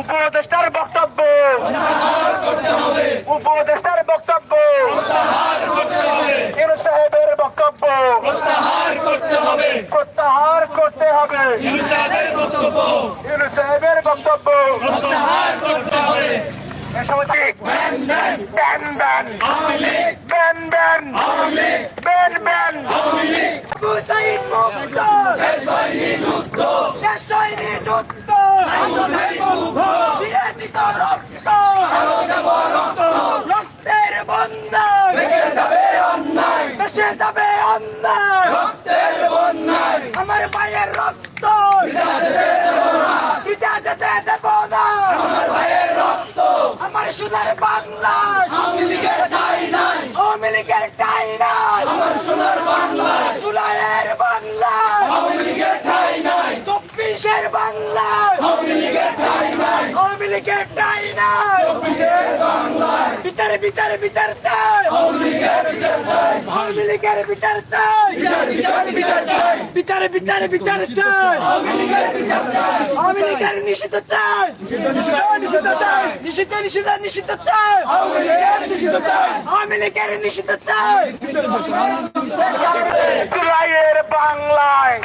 উপদেষ্টার বক্তব্য। উপদেষ্টার বক্তব্য। ইনু সাহেবের বক্তব্য। প্রত্যাহার করতে হবে। ইনু সাহেবের বক্তব্য। Ban ban. Ban ban. Ban ban. সোনার বাংলা। আওয়ামী লীগের ঠাই নাই। আওয়ামী লীগের ঠাই নাই। আমার সোনার বাংলা। জুলাইয়ের বাংলা। আওয়ামী লীগের ঠাই নাই। চব্বিশের বাংলা। আওয়ামী লীগের ঠাই নাই। আওয়ামী লীগের ঠাই নাই চব্বিশের বাংলা ভিতরে ভিতরে ভিতর চাই আওয়ামী লীগের ভিতর চাই আওয়ামী লীগের ভিতর চাই ভিতরে ভিতর চাই ভিতরে ভিতরে ভিতর চাই আওয়ামী লীগের ভিতর চাই আওয়ামী লীগের নিষিদ্ধ চাই নিষিদ্ধ চাই নিষিদ্ধ নিষিদ্ধ নিষিদ্ধ চাই আওয়ামী লীগের নিষিদ্ধ চাই আওয়ামী লীগের নিষিদ্ধ চাই জুলাইয়ের বাংলায়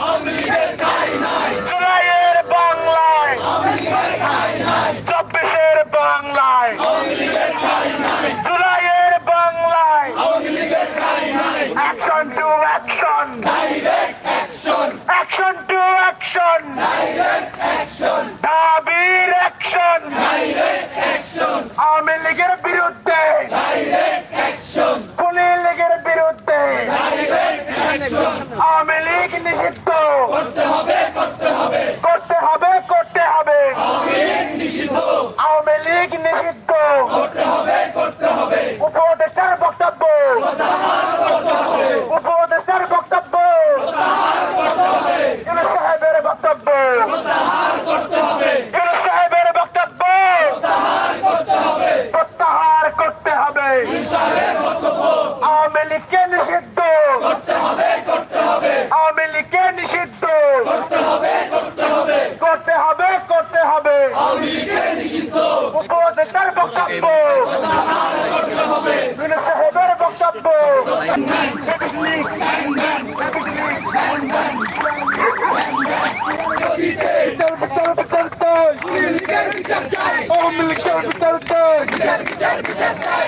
দাবির অ্যাকশন আওয়ামী লীগের বিরুদ্ধে পুলিশ লীগের বিরুদ্ধে আওয়ামী লীগ নিষিদ্ধ করতে হবে করতে হবে আওয়ামী লীগ নিষিদ্ধ উপদেষ্টার বক্তব্য উপদেষ্টার বক্তব্য ইউনুস সাহেবের বক্তব্য ইউনুস সাহেবের বক্তব্য প্রত্যাহার করতে হবে আওয়ামী লীগকে নিষিদ্ধ। আওয়ামী লীগকে নিষিদ্ধ। করতে হবে করতে হবে। উপদেষ্টার বক্তব্য। সাহেবের বক্তব্য। বিচার বিচার বিচার চাই। আওয়ামী লীগের বিচার চাই। বিচার বিচার বিচার চাই।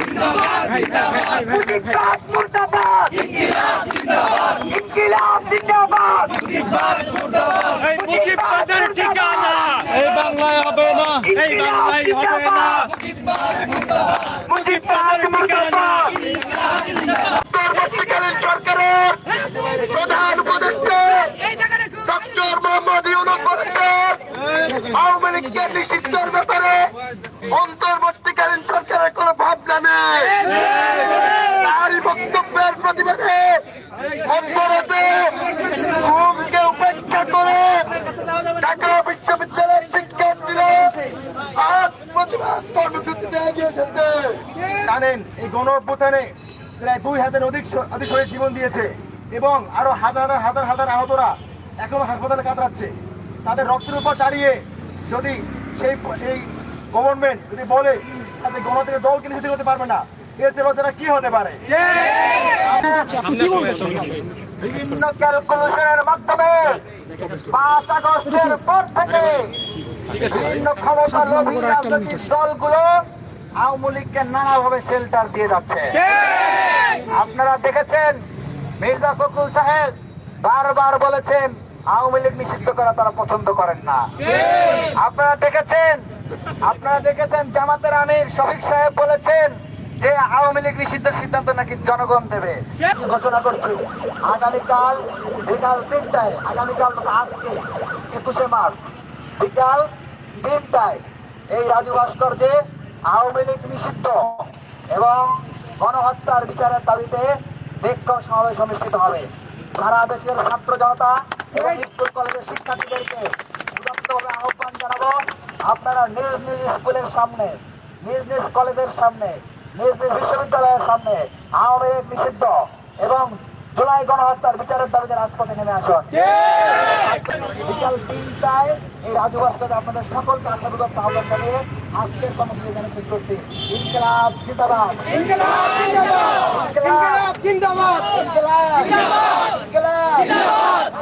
জিন্দাবাদ মুজিবাদ মুর্দাবাদ! ইনকিলাব জিন্দাবাদ মুজিববাদের ঠিকানা! এই বাংলায় হবে না এই বাংলায় হবে না। মুজিবাদ মুর্দাবাদ! পরবর্তীকালীন সরকারের প্রধান উপদেষ্টা ডক্টর মোহাম্মদ ইউনুস আওয়ামী লীগকে নিষিদ্ধের ব্যাপারে অন্তর্বর্তীকালীন জানেন এই গণ অভ্যুত্থানে প্রায় দুই হাজার অধিক অধিক শহীদ জীবন দিয়েছে এবং আরও হাজার হাজার হাজার হাজার আহতরা এখনও হাসপাতালে কাতরাচ্ছে। তাদের রক্তের উপর দাঁড়িয়ে যদি সেই সেই গভর্নমেন্ট যদি বলে তাদের গণতন্ত্রের দলকে নিষিদ্ধ করতে পারবে না। এর চেয়ে লজ্জাটা কি হতে পারে? বিভিন্ন ক্যালকুলেশনের মাধ্যমে পাঁচ আগস্টের পর থেকে বিভিন্ন ক্ষমতা রাজনৈতিক দলগুলো আওয়ামী লীগকে নানাভাবে শেল্টার দিয়ে যাচ্ছে। আপনারা দেখেছেন মির্জা ফখরুল সাহেব বারবার বলেছেন, আওয়ামী লীগ নিষিদ্ধ করা তারা পছন্দ করেন না। আপনারা দেখেছেন আপনারা দেখেছেন জামাতের আমির শফিক সাহেব বলেছেন যে আওয়ামী লীগ নিষিদ্ধের সিদ্ধান্ত নাকি জনগণ দেবে। ঘোষণা করছি, আগামীকাল বিকাল তিনটায়, আগামীকাল আজকে একুশে মার্চ, বিকাল তিনটায় এই রাজু ভাস্কর্যে আওয়ামী লীগ নিষিদ্ধ এবং গণহত্যার বিচারের দাবিতে বিক্ষোভ সমাবেশ অনুষ্ঠিত হবে। সারা দেশের ছাত্র জনতা এবং স্কুল কলেজের শিক্ষার্থীদেরকে উদাত্তভাবে আহ্বান জানাব আপনারা নিজ নিজ স্কুলের সামনে নিজ নিজ কলেজের সামনে নিজ নিজ বিশ্ববিদ্যালয়ের সামনে আওয়ামী লীগ নিষিদ্ধ এবং জুলাই গণহত্যার বিচারের দাবিতে রাজপথে নেমে আসুন। তিনটায় এই রাজু ভাস্কর আপনাদের সকলকে আশাবাদ আহ্বান জানিয়ে আজকের কর্মসূচি এখানে শেষ করছি। ইনকলাব জিন্দাবাদ। ইনকলাব জিন্দাবাদ। ইনকলাব ইনকলাব।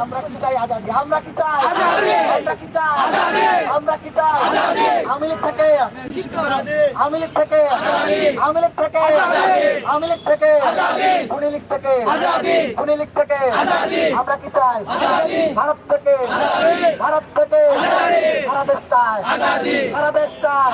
আমরা কি চাই আজাদি? আমরা কি চাই? আমরা কি চাই? আমরা কি চাই? আওয়ামী লীগ থেকে? আওয়ামী লীগ থেকে? আওয়ামী লীগ থেকে? আওয়ামী লীগ থেকে? খুনি লীগ থেকে? খুনি লীগ থেকে? আমরা কি চাই? ভারত থেকে? ভারত থেকে? সারা দেশ চায়। সারা দেশ চায়।